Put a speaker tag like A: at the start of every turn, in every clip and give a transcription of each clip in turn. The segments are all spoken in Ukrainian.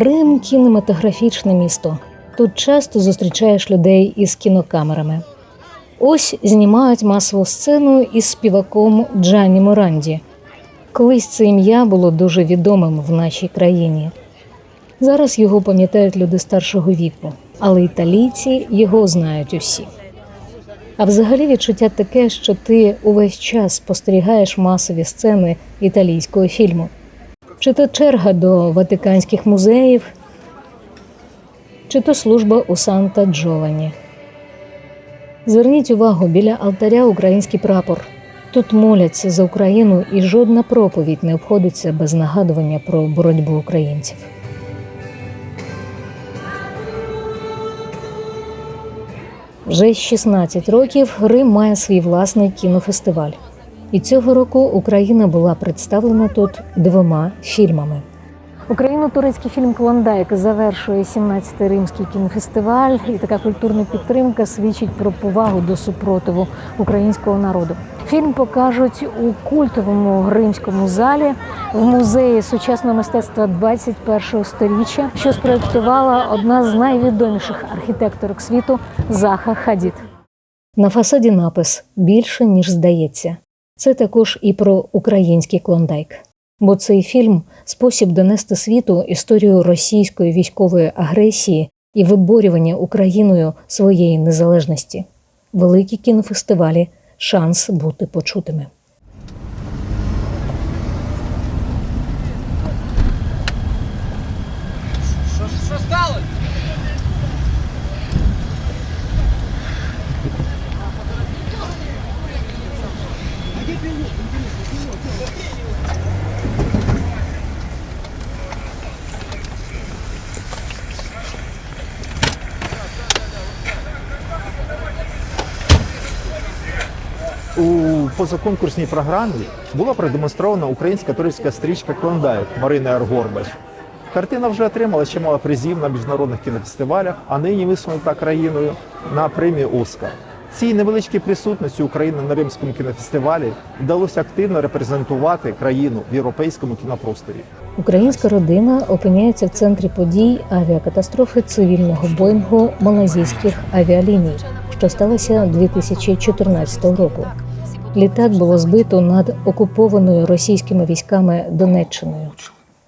A: Рим кінематографічне місто. Тут часто зустрічаєш людей із кінокамерами. Ось знімають масову сцену із співаком Джанні Моранді. Колись це ім'я було дуже відомим в нашій країні. Зараз його пам'ятають люди старшого віку, але італійці його знають усі. А взагалі відчуття таке, що ти увесь час спостерігаєш масові сцени італійського фільму. Чи то черга до ватиканських музеїв, чи то служба у Санта Джованні. Зверніть увагу, біля алтаря український прапор. Тут моляться за Україну, і жодна проповідь не обходиться без нагадування про боротьбу українців. Вже 16 років Рим має свій власний кінофестиваль. І цього року Україна була представлена тут двома фільмами. Україно-турецький фільм Клондайк завершує 17-й римський кінофестиваль, і така культурна підтримка свідчить про повагу до супротиву українського народу. Фільм покажуть у культовому римському залі в музеї сучасного мистецтва 21-го сторіччя, що спроектувала одна з найвідоміших архітекторок світу Заха Хадід. На фасаді напис більше ніж здається. Це також і про український клондайк. Бо цей фільм спосіб донести світу історію російської військової агресії і виборювання Україною своєї незалежності. Великі кінофестивалі шанс бути почутими.
B: Що, сталося?
C: У позаконкурсній програмі була продемонстрована українська туристська стрічка Клондайк Марини Аргорбач. Картина вже отримала чимало призів на міжнародних кінофестивалях, а нині висунута країною на премію Оскар. Цій невеличкій присутності України на Римському кінофестивалі вдалося активно репрезентувати країну в європейському кінопросторі.
A: Українська родина опиняється в центрі подій авіакатастрофи цивільного боїнгу малазійських авіаліній, що сталося 2014 року. Літак було збито над окупованою російськими військами Донеччиною.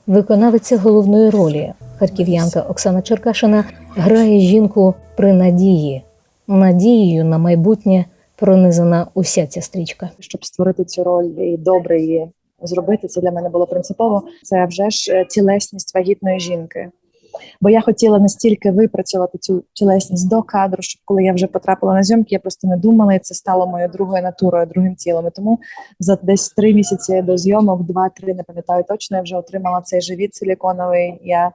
A: Виконавиця головної ролі, харків'янка Оксана Черкашина, грає жінку при надії. Надією на майбутнє пронизана уся ця стрічка.
D: щоб створити цю роль і добре її зробити, це для мене було принципово. Це вже ж е, тілесність вагітної жінки. Бо я хотіла настільки випрацювати цю тілесність до кадру, щоб коли я вже потрапила на зйомки, я просто не думала, і це стало моєю другою натурою, другим тілом. І тому за десь три місяці до зйомок, два-три, не пам'ятаю точно, я вже отримала цей живіт силіконовий. Я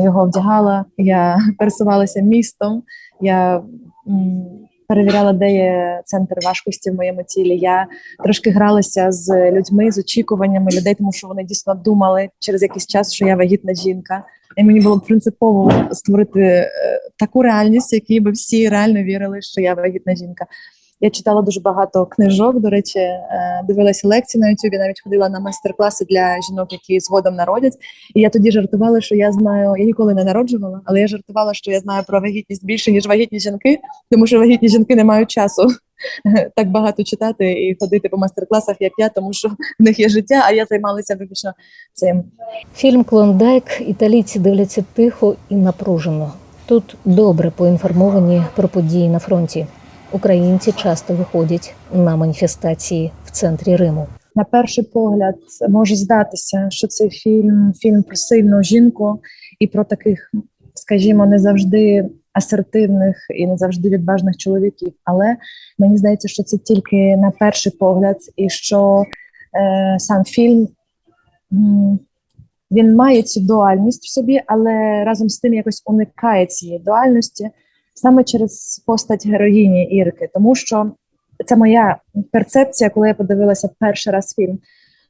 D: його вдягала, я пересувалася містом. Я перевіряла, де є центр важкості в моєму тілі. Я трошки гралася з людьми, з очікуваннями людей, тому що вони дійсно думали через якийсь час, що я вагітна жінка. І мені було принципово створити е, таку реальність, в якій би всі реально вірили, що я вагітна жінка. Я читала дуже багато книжок. До речі, е, дивилася лекції на Ютубі, навіть ходила на майстер-класи для жінок, які згодом народять. І я тоді жартувала, що я знаю, я ніколи не народжувала, але я жартувала, що я знаю про вагітність більше ніж вагітні жінки, тому що вагітні жінки не мають часу так багато читати і ходити по майстер-класах, як я, тому що в них є життя, а я займалася виключно цим.
A: Фільм Клондайк італійці дивляться тихо і напружено. Тут добре поінформовані про події на фронті. Українці часто виходять на маніфестації в центрі Риму.
D: на перший погляд може здатися, що цей фільм фільм про сильну жінку і про таких, скажімо, не завжди асертивних і не завжди відважних чоловіків. Але мені здається, що це тільки на перший погляд, і що е, сам фільм він має цю дуальність в собі, але разом з тим якось уникає цієї дуальності саме через постать героїні Ірки, тому що це моя перцепція, коли я подивилася перший раз фільм.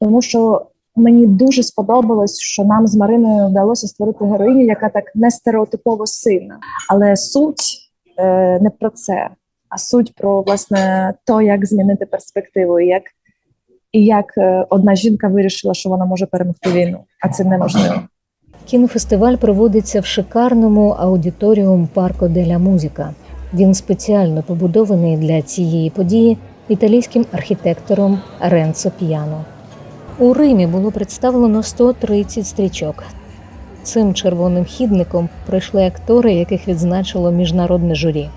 D: Тому що мені дуже сподобалось, що нам з Мариною вдалося створити героїню, яка так не стереотипово сильна. Але суть е, не про це, а суть про власне то, як змінити перспективу, і як, і як е, одна жінка вирішила, що вона може перемогти війну, а це неможливо.
A: Кінофестиваль проводиться в шикарному аудиторіум Парко деля Музіка. Він спеціально побудований для цієї події італійським архітектором Ренцо П'яно. У Римі було представлено 130 стрічок. Цим червоним хідником пройшли актори, яких відзначило міжнародне журі.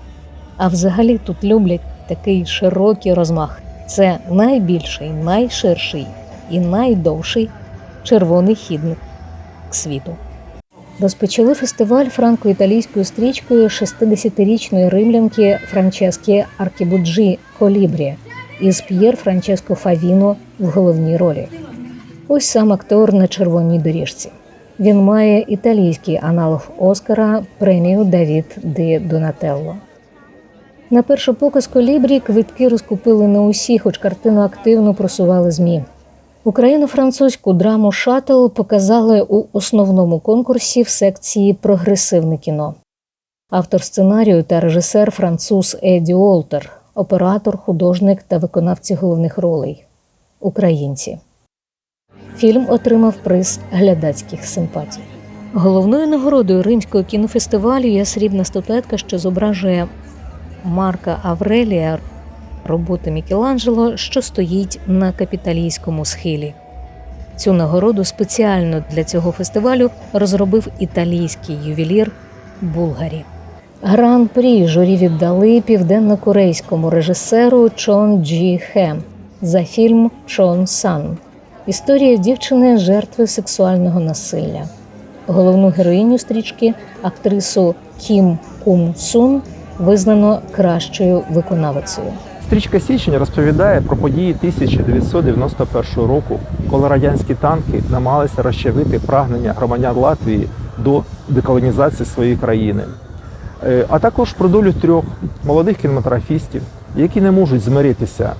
A: А взагалі тут люблять такий широкий розмах. Це найбільший, найширший і найдовший червоний хідник світу. Розпочали фестиваль франко-італійською стрічкою 60-річної римлянки Франчески Аркібуджі Колібрі із П'єр Франческо Фавіно в головній ролі. Ось сам актор на червоній доріжці. Він має італійський аналог Оскара премію Давід Ди Донателло. На перший показ колібрі квитки розкупили не усі, хоч картину активно просували ЗМІ. Україно-французьку драму Шатл показали у основному конкурсі в секції Прогресивне кіно. Автор сценарію та режисер француз Еді Олтер, оператор, художник та виконавці головних ролей українці. Фільм отримав приз глядацьких симпатій. Головною нагородою римського кінофестивалю є срібна статуетка, що зображує Марка Аврелія роботи Мікеланджело, що стоїть на капіталійському схилі. Цю нагороду спеціально для цього фестивалю розробив італійський ювелір Булгарі. Гран-прі журі віддали південно-корейському режисеру Чон Джі Хе за фільм Чон Сан. Історія дівчини жертви сексуального насилля. Головну героїню стрічки, актрису Кім Кум Сун, визнано кращою виконавицею.
C: Стрічка Січень розповідає про події 1991 року, коли радянські танки намагалися розчавити прагнення громадян Латвії до деколонізації своєї країни. Е, А також про долю трьох молодих кінематографістів, які не можуть змиритися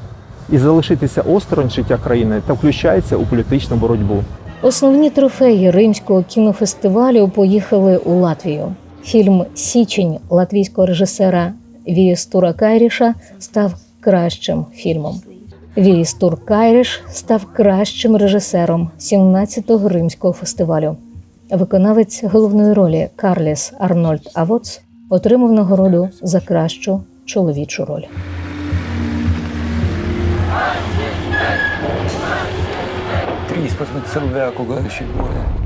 C: і залишитися осторонь життя країни та включаються у політичну боротьбу.
A: Основні трофеї римського кінофестивалю поїхали у Латвію. Фільм Січень латвійського режисера Вієстура Кайріша став кращим фільмом. Вієстур Кайріш став кращим режисером 17-го римського фестивалю. Виконавець головної ролі Карліс Арнольд Авоц отримав нагороду за кращу чоловічу роль.
E: Тріс, посмотри, коли ще двоє.